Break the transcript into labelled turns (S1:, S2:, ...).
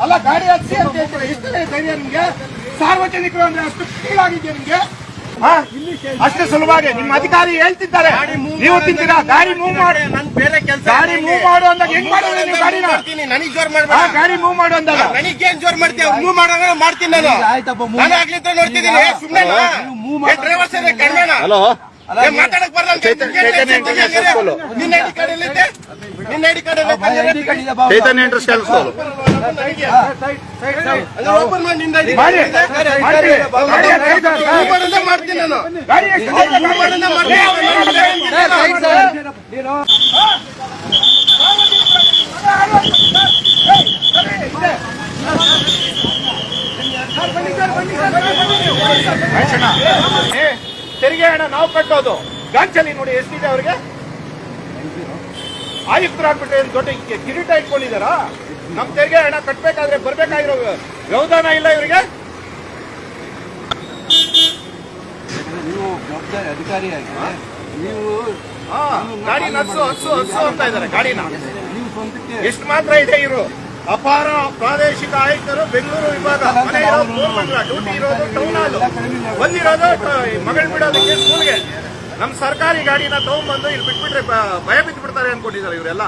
S1: ಅಲ್ಲ ಗಾಡಿ ಹಚ್ಚಿ ಅಂತ ಹೇಳ್ತಾರೆ? ಎಷ್ಟು ಧೈರ್ಯ ನಿಮ್ಗೆ? ಸಾರ್ವಜನಿಕರು ಅಂದ್ರೆ ಅಷ್ಟು ಕೀಳಾಗಿದೆಯಾ ನಿಮ್ಗೆ? ಹಾ? ಅಷ್ಟು ಸುಲಭವಾಗಿ. ನಿಮ್ಮ ಅಧಿಕಾರಿ ಹೇಳ್ತಿದ್ದಾರೆ. ನೀವು ತಿಂತೀರಾ? ಗಾಡಿ ಮೂವ್ ಮಾಡಿ
S2: ನನ್ ಬೇರೆ ಕೆಲಸ
S1: ಗಾಡಿ ಮೂವ್ ಮಾಡು ಅಂದಾಗ ಹೆಂಗ್ ಮಾಡಿದ್ರೆ ನೀವು ಗಾಡಿನ?
S2: ಮಾಡ್ತೀನಿ. ನನಗೆ ಜೋರ್ ಮಾಡ್ಬೇಡ.
S1: ಗಾಡಿ ಮೂವ್ ಮಾಡು ಅಂದಾಗ.
S2: ಏನ್ ಜೋರ್ ಮಾಡ್ತೀಯ? ಮೂವ್ ಮಾಡಂಗ ಮಾಡ್ತೀನಿ ನಾನು.
S3: ಆಯ್ತಪ್ಪ
S2: ನಾನು ಆಗ್ಲಿದ್ರೆ ನೋಡ್ತಿದ್ದೀನಿ. ಸುಮ್ಮನೆ
S3: ನೀವು move ಮಾಡು.
S2: ಡ್ರೈವರ್ ಸರ್ ಕಣ್ಣ.
S4: ಹಲೋ
S2: ಮಾತಾಡಕ್ ಬರಲ್ಲ ಅಂತ
S4: ಚೈತನ್ಯ-
S2: ನಿನ್ಗೆ
S4: ಚೈತನ್ಯ
S2: ಏನ್
S4: ಇಂಟರ್ನ್ಯಾಷನಲ್
S2: ಹೇಳ್ತಿದ್ಯಾ?
S4: ಸ್ಕೂಲು.
S2: ನಿನ್ನ ಐಡಿ ಕಾರ್ಡ್ ಎಲ್ಲಿದೆ ನಿನ್ನ ಐಡಿ ಕಾರ್ಡ್.
S4: ಚೈತನ್ಯ
S2: ಓಪನ್ ಮಾಡಿ ನಿನ್ನ ಐಡಿ. ಮಾಡ್ತೀನಿ ನಾನು.
S1: ಏ, ತೆರಿಗೆ ಹಣ ನಾವು ಕಟ್ಟೋದು. ಗಾಂಚಲಿ ನೋಡಿ ಎಷ್ಟಿದೆ ಅವ್ರಿಗೆ? ಆಯುಕ್ತರಾಗ್ಬಿಟ್ರೆ ಏನ್ ದೊಡ್ಡ ಕಿರೀಟ ಇಟ್ಕೊಂಡಿದಾರ ನಮ್ ತೆರಿಗೆ ಹಣ ಕಟ್ಬೇಕಾದ್ರೆ ಬರ್ಬೇಕಾಗಿರೋ ವ್ಯವಧಾನ ಇಲ್ಲ ಇವರಿಗೆ
S3: ನೀವು ಜವಾಬ್ದಾರಿ ಅಧಿಕಾರಿಯಾಗಿ ನೀವು
S1: ಗಾಡಿ ಹಸು ಹಸು ಹಸು ಅಂತ ಇದಾರೆ ಗಾಡಿನ
S3: ನೀವು ಸ್ವಂತಕ್ಕೆ
S1: ಎಷ್ಟು ಮಾತ್ರ ಇದೆ ಇವರು ಅಪಾರ ಪ್ರಾದೇಶಿಕ ಆಯುಕ್ತರು ಬೆಂಗಳೂರು ವಿಭಾಗ ಮನೆ ಇರೋದು ಕೋರಮಂಗಲ ಡ್ಯೂಟಿ ಇರೋದು ಟೌನ್ ಹಾಲು ಬಂದಿರೋದು ಮಗಳು ಬಿಡೋದಕ್ಕೆ ಸ್ಕೂಲ್ಗೆ ನಮ್ ಸರ್ಕಾರಿ ಗಾಡಿನ ತಗೊಂಡ್ಬಂದು ಇಲ್ಲಿ ಬಿಟ್ಬಿಟ್ರೆ ಭಯ ಬಿದ್ದು ಬಿಡ್ತಾರೆ ಅನ್ಕೊಂಡಿದ್ದಾರೆ ಇವರೆಲ್ಲ.